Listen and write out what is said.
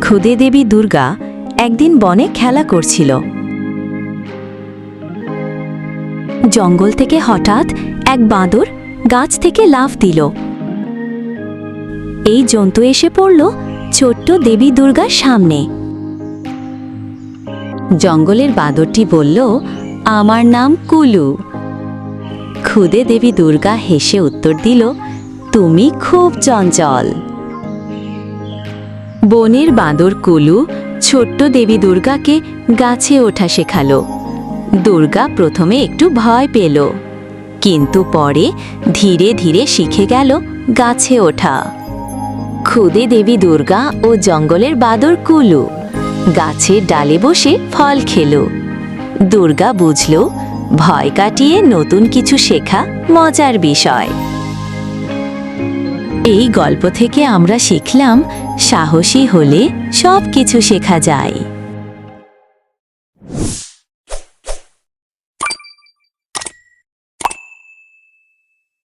ক্ষুদে দেবী দুর্গা একদিন বনে খেলা করছিল। জঙ্গল থেকে হঠাৎ এক বাঁদর গাছ থেকে লাফ দিল। এই জন্তু এসে পড়ল ছোট্ট দেবী দুর্গার সামনে। জঙ্গলের বাঁদরটি বলল, আমার নাম কুলু। ক্ষুদে দেবী দুর্গা হেসে উত্তর দিল, তুমি খুব চঞ্চল। বনের বাঁদর কুলু ছোট্ট দেবী দুর্গাকে গাছে ওঠা শেখাল। দুর্গা প্রথমে একটু ভয় পেল, কিন্তু পরে ধীরে ধীরে শিখে গেল গাছে ওঠা। খুদে দেবী দুর্গা ও জঙ্গলের বাদর কুলু। গাছের ডালে বসে ফল খেল। দুর্গা বুঝল, ভয় কাটিয়ে নতুন কিছু শেখা মজার বিষয়। এই গল্প থেকে আমরা শিখলাম, সাহসী হলে সব কিছু শেখা যায়।